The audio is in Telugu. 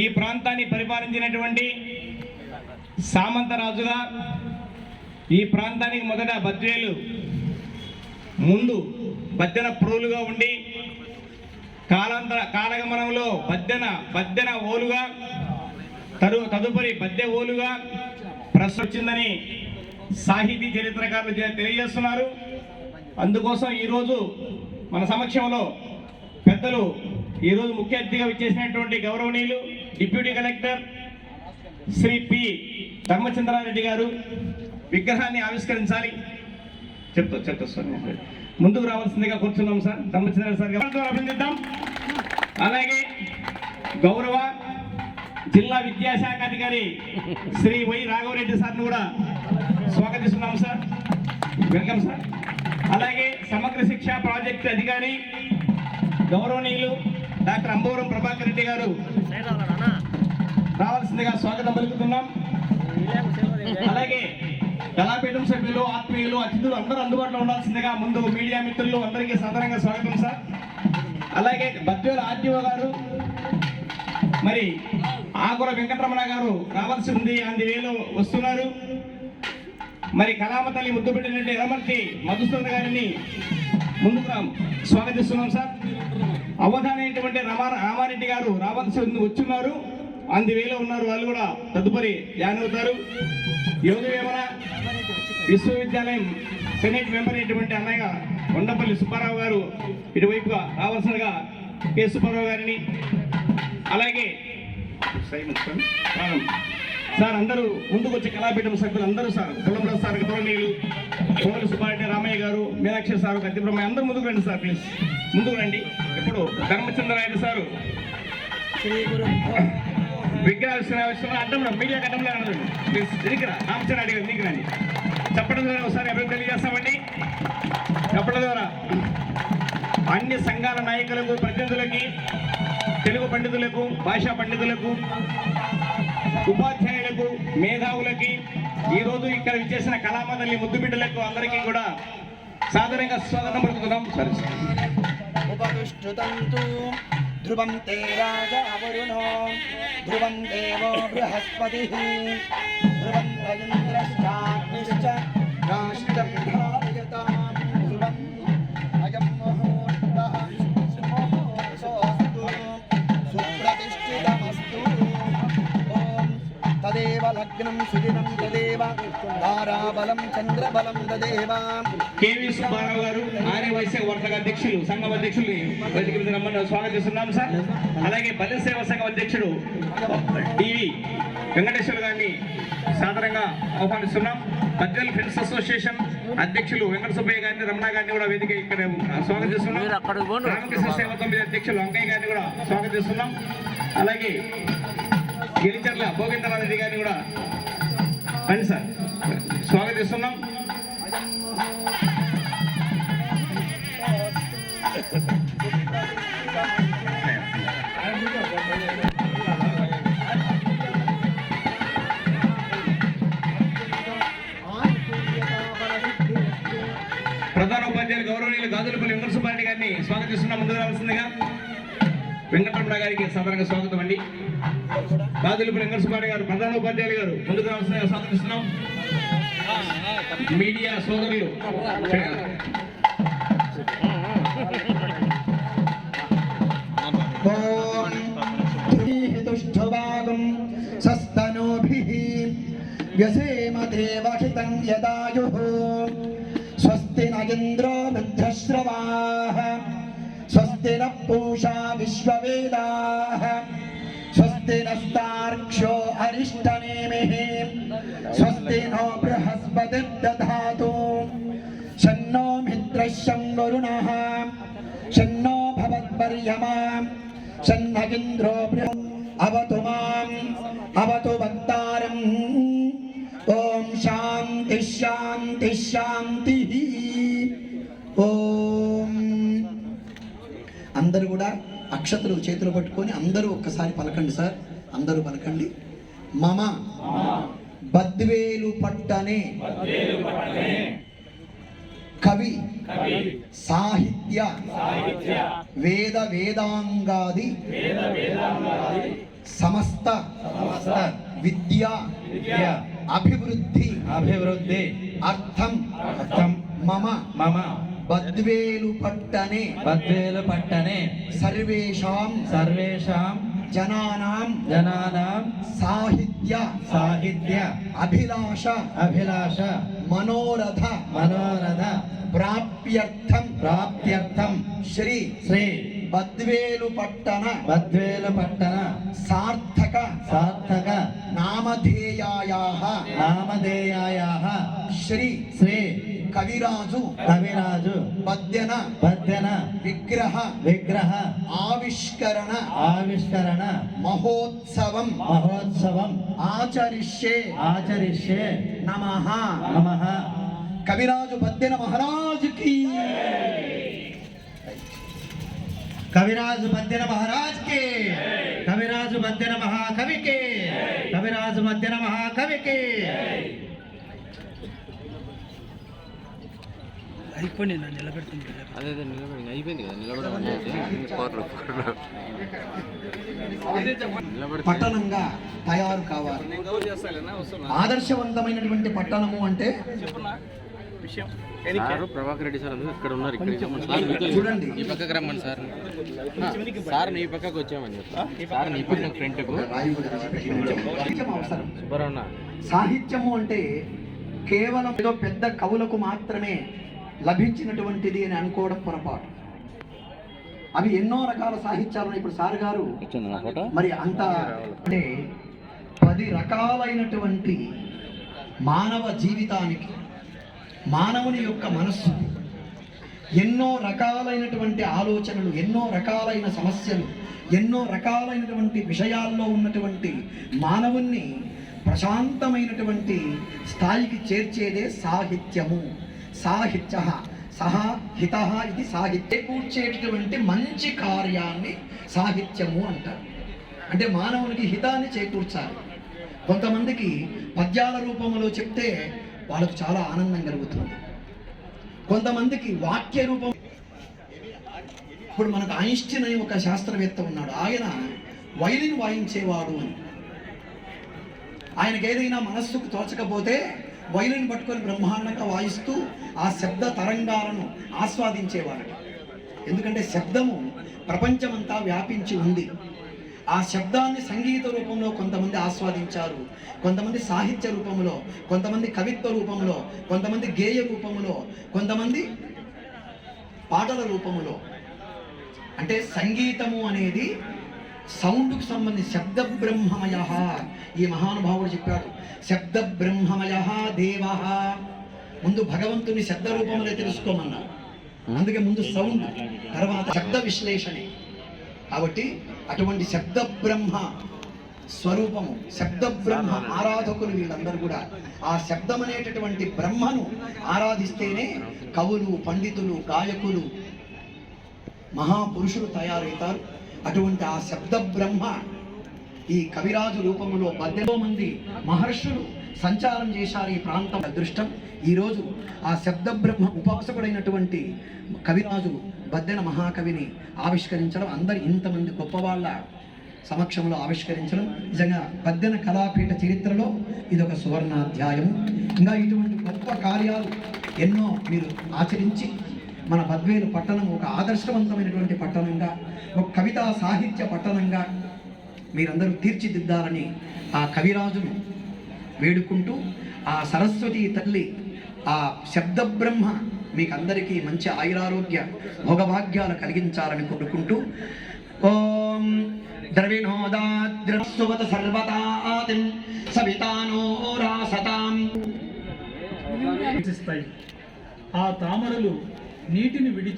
ఈ ప్రాంతాన్ని పరిపాలించినటువంటి సామంతరాజుగా ఈ ప్రాంతానికి మొదట బద్వేలు ముందు బద్దెన ప్రోలుగా ఉండి కాలాంతర కాలగమనంలో బద్దెన బద్దెన ఓలుగా తరు తదుపరి బద్దె ఓలుగా ప్రశ్న వచ్చిందని సాహితీ చరిత్రకారులు తెలియజేస్తున్నారు. అందుకోసం ఈరోజు మన సమక్షంలో పెద్దలు ఈరోజు ముఖ్య అతిథిగా విచ్చేసినటువంటి గౌరవనీయులు deputy collector Shri P Dharmachandra Reddy గారు విగ్రహాన్ని ఆవిష్కరించాలి. చెప్తా చెప్తా సార్ ముందుకు రావాల్సిందిగా కూర్చున్నాం సార్. ధర్మచంద్ర సార్ అభినందిద్దాం. అలాగే గౌరవ జిల్లా విద్యాశాఖ అధికారి శ్రీ వై రాఘవరెడ్డి సార్ని కూడా స్వాగతిస్తున్నాం సార్. Welcome sir. అలాగే సమగ్ర శిక్ష ప్రాజెక్ట్ అధికారి గౌరవనీయులు డాక్టర్ అంబూరం ప్రభాకర్ రెడ్డి గారు. రావాల్సిందిగా స్వాగతం పలుకుతున్నాం. అలాగే కళాపీఠం సభ్యులు ఆత్మీయులు అతిథులు అందరూ అందుబాటులో ఉండాల్సిందిగా ముందు మీడియా మిత్రులు అందరికీ సాధారణంగా స్వాగతం సార్. అలాగే బద్వేల ఆర్టీఓ గారు మరి ఆకుల వెంకటరమణ గారు రావాల్సి ఉంది అంది వస్తున్నారు. మరి కళామ తల్లి ముద్దు పెట్టినట్టు ఎర్రమర్తి మధుసూదన్ గారిని ముందుకు స్వాగతిస్తున్నాం సార్. అవధానైనటువంటి రమా రామారెడ్డి గారు రావాల్సి ఉంది వచ్చున్నారు. అంది వేలో ఉన్నారు వాళ్ళు కూడా తదుపరి జాయిన్ అవుతారు. యోగ వేమన విశ్వవిద్యాలయం సెనేట్ మెంబర్ అయినటువంటి అన్నయ్య కొండపల్లి సుబ్బారావు గారు ఇటువైపుగా రావాల్సిందిగా కె. సుబ్బారావు గారిని. అలాగే సార్, సార్ అందరూ ముందుకు వచ్చే కళాపీఠం సభ్యులు అందరూ సార్ కులంలో సార్ గౌరవనీయులు కోమలి సుబ్బారెడ్డి రామయ్య గారు మీనాక్షి సార్ కత్తిబ్రహ్మయ్య అందరూ ముందుకు రండి సార్ ప్లీజ్ ముందుకు రండి. ఇప్పుడు ధర్మచంద్రాయుడు సారు. విగ్రహావిష్కరణ అడ్డం రా, మీడియా అడ్డంలో అనదు దీనికి రామచంద్ర అడిగారు దీనికి రండి. చెప్పడం ద్వారా ఒకసారి అభివృద్ధి తెలియజేస్తామండి. చెప్పడం ద్వారా అన్ని సంఘాల నాయకులకు ప్రతినిధులకి తెలుగు పండితులకు భాషా పండితులకు ఉపాధ్యాయులకు మేధావులకి ఈరోజు ఇక్కడ విచ్చేసిన కళామండలి ముద్దుబిడ్డలకు అందరికీ కూడా సాధారణంగా స్వాగతం పలుకుతున్నాం. సరే. ध्रुवं ते राजावरुणो ध्रुवं देवो बृहस्पतिः। ध्रुवं रवीन्द्रश्चाग्निश्च काष्ठं లగ్నం సుదినం తదేవ. తారాబలం చంద్రబలం తదేవ. కేవీ సుబ్బారావు గారు ఆర్యవైశ్య వర్తక అధ్యక్షులు సంఘం అధ్యక్షులు వేదిక మీద రమ్మని స్వాగతిస్తున్నాం సార్. అలాగే బలి సేవా సంఘం అధ్యక్షుడు టీవీ వెంకటేశ్వర గారిని సాధారణంగా ఆహ్వానిస్తున్నాం. బద్వేల్ ఫ్రెండ్స్ అసోసియేషన్ అధ్యక్షులు వెంకట సుబ్బయ్య గారిని రమణ గారిని కూడా వేదిక ఇక్కడ స్వాగతిస్తున్నాం. రామకృష్ణ సేవా సమితి అధ్యక్షులు వెంకయ్య గారిని కూడా స్వాగతిస్తున్నాం. అలాగే గిరిచర్ల భోగేంద్రనాథ్ గారిని కూడా రండి సార్. స్వాగతిస్తున్నాం. ప్రధాన ఉపాధ్యాయులు గౌరవనీయులు గాజులపల్లి వెంకటసుబ్బారెడ్డి గారిని స్వాగతిస్తున్నాం. ముందు రావాల్సిందిగా. వెంకటరమణ గారికి సాధారణంగా స్వాగతం అండి. గాజులపల్లి వెంకట గారు ప్రధాన ఉపాధ్యాయులు గారు ముందుకు రావాల్సిన స్వాగతిస్తున్నాం మీడియా సోదరులు. ఓం తుష్ఠుభాగం स्वस्ति వ్యసేమ దేవహితం యదాయుः స్వస్తి స్వస్తి న పూషా విశ్వవేదాः స్వస్తి నస్తార్క్ష్యో అరిష్టనేమిः స్వస్తి నో బృహస్పతిర్దధాతు షన్నో మిత్రశం వరుణः షన్నో భవద్వర్యమా షన్నగింద్రో అవతు మాం అవతు వక్తారం ఓం శాంతి శాంతి శాంతి ఓం అందరూ కూడా అక్షతలు చేతులు పట్టుకొని అందరూ ఒక్కసారి పలకండి సార్. అందరూ పలకండి. మమ బద్వేలు పట్టనే. కవి సాహిత్య. వేద వేదాంగాది. సమస్త. విద్య. అభివృద్ధి. అభివృద్ధి. అర్థం. అర్థం. మమ. మమ. బద్వేలు పట్టనే బద్వేలు పట్టణే సర్వేషాం సర్వేషాం జనానాం జనానాం సాహిత్య సాహిత్య అభిలాష అభిలాష మనోరథ మనోరథ ప్రాప్యర్థం ప్రాప్త్యర్థం శ్రీ శ్రీ బద్వేలు పట్టణ బద్వేలు పట్టణ సార్థక సార్థక నామధేయాయాః నామధేయాయాः శ్రీ శ్రీ కవిరాజు కవిరాజు పద్యన పద్యన విగ్రహ విగ్రహ ఆవిష్కరణ ఆవిష్కరణ మహోత్సవం మహోత్సవం ఆచరిష్యే ఆచరిష్యే నమః నమః కవిరాజు పద్యన మహారాజుకి కవిరాజు మధ్యన మహారాజ్ కే కవిరాజు మధ్యన మహాకవి కే కవిరాజు మధ్యన మహాకవి కే అయిపోయి నా నిలబెడుతుంది. అదే అదే నిలబడి అయిపోయింది కదా నిలబడమని పట్టణంగా తయారు కావాలి. ఆదర్శవంతమైనటువంటి పట్టణము అంటే? సార్ ప్రభాకర్ రెడ్డి సార్ అందరూ ఇక్కడ ఉన్నారు ఇక్కడ చూడండి. ఈ పక్కకు రమ్మని సార్. సార్ నీ పక్కకు వచ్చామని చెప్పి. సార్ నీ పక్కన ఫ్రంట్కు. సుబ్బరన్న సాహిత్యము అంటే కేవలం ఏదో పెద్ద కవులకు మాత్రమే లభించినటువంటిది అని అనుకోవడం పొరపాటు. అవి ఎన్నో రకాల సాహిత్యాలు ఉన్నాయి. ఇప్పుడు సార్ గారు మరి అంత అంటే పది రకాలైనటువంటి మానవ జీవితానికి మానవుని యొక్క మనస్సు ఎన్నో రకాలైనటువంటి ఆలోచనలు ఎన్నో రకాలైన సమస్యలు ఎన్నో రకాలైనటువంటి విషయాల్లో ఉన్నటువంటి మానవుణ్ణి ప్రశాంతమైనటువంటి స్థాయికి చేర్చేదే సాహిత్యము. సాహిత్య సహా హిత ఇది సాహిత్య. కూర్చేటటువంటి మంచి కార్యాన్ని సాహిత్యము అంటారు. అంటే మానవునికి హితాన్ని చేకూర్చాలి. కొంతమందికి పద్యాల రూపంలో చెప్తే వాళ్ళకు చాలా ఆనందం కలుగుతుంది. కొంతమందికి వాక్య రూపం ఇప్పుడు మనకు ఐన్స్టీన్ అనే ఒక శాస్త్రవేత్త ఉన్నాడు. ఆయన వైలిన్ వాయించేవాడు అని. ఆయనకి ఏదైనా మనస్సుకు తోచకపోతే వైలిన్ పట్టుకొని బ్రహ్మాండంగా వాయిస్తూ ఆ శబ్ద తరంగాలను ఆస్వాదించేవారట. ఎందుకంటే శబ్దము ప్రపంచమంతా వ్యాపించి ఉంది. ఆ శబ్దాన్ని సంగీత రూపంలో కొంతమంది ఆస్వాదించారు. కొంతమంది సాహిత్య రూపంలో కొంతమంది కవిత్వ రూపంలో కొంతమంది గేయ రూపంలో కొంతమంది పాటల రూపంలో. అంటే సంగీతము అనేది సౌండ్కు సంబంధించి శబ్ద బ్రహ్మమయ ఈ మహానుభావుడు చెప్పాడు శబ్ద బ్రహ్మమయ దేవ. ముందు భగవంతుని శబ్ద రూపంలో తెలుసుకోమన్నారు అందుకే ముందు సౌండ్ తర్వాత శబ్ద విశ్లేషణే. కాబట్టి అటువంటి శబ్ద బ్రహ్మ స్వరూపము శబ్ద బ్రహ్మ ఆరాధకులు వీళ్ళందరూ కూడా ఆ శబ్దం అనేటటువంటి బ్రహ్మను ఆరాధిస్తేనే కవులు పండితులు గాయకులు మహాపురుషులు తయారవుతారు. అటువంటి ఆ శబ్ద బ్రహ్మ ఈ కవిరాజు రూపంలో పద్దెనిమిదో మంది మహర్షులు సంచారం చేశారు ఈ ప్రాంతం. అదృష్టం. ఈరోజు ఆ శబ్ద బ్రహ్మ ఉపాసకుడైనటువంటి కవిరాజు బద్దెన మహాకవిని ఆవిష్కరించడం అందరు ఇంతమంది గొప్పవాళ్ళ సమక్షంలో ఆవిష్కరించడం. నిజంగా బద్దెన కళాపీఠ చరిత్రలో ఇది ఒక సువర్ణాధ్యాయం ఇంకా ఇటువంటి గొప్ప కార్యాలు ఎన్నో మీరు ఆచరించి మన బద్వేలు పట్టణం ఒక ఆదర్శవంతమైనటువంటి పట్టణంగా ఒక కవితా సాహిత్య పట్టణంగా మీరందరూ తీర్చిదిద్దాలని ఆ కవిరాజును వేడుకుంటూ ఆ సరస్వతి తల్లి ఆ శబ్దబ్రహ్మ మీకు అందరికీ మంచి ఆయురారోగ్య భోగభాగ్యాలు కలిగించాలని కోరుకుంటూ ఓం ద్రవిణోదాద్రవత సర్వతాతి సవితానో రాసతాం. ఆ తామరలు నీటిని విడిచి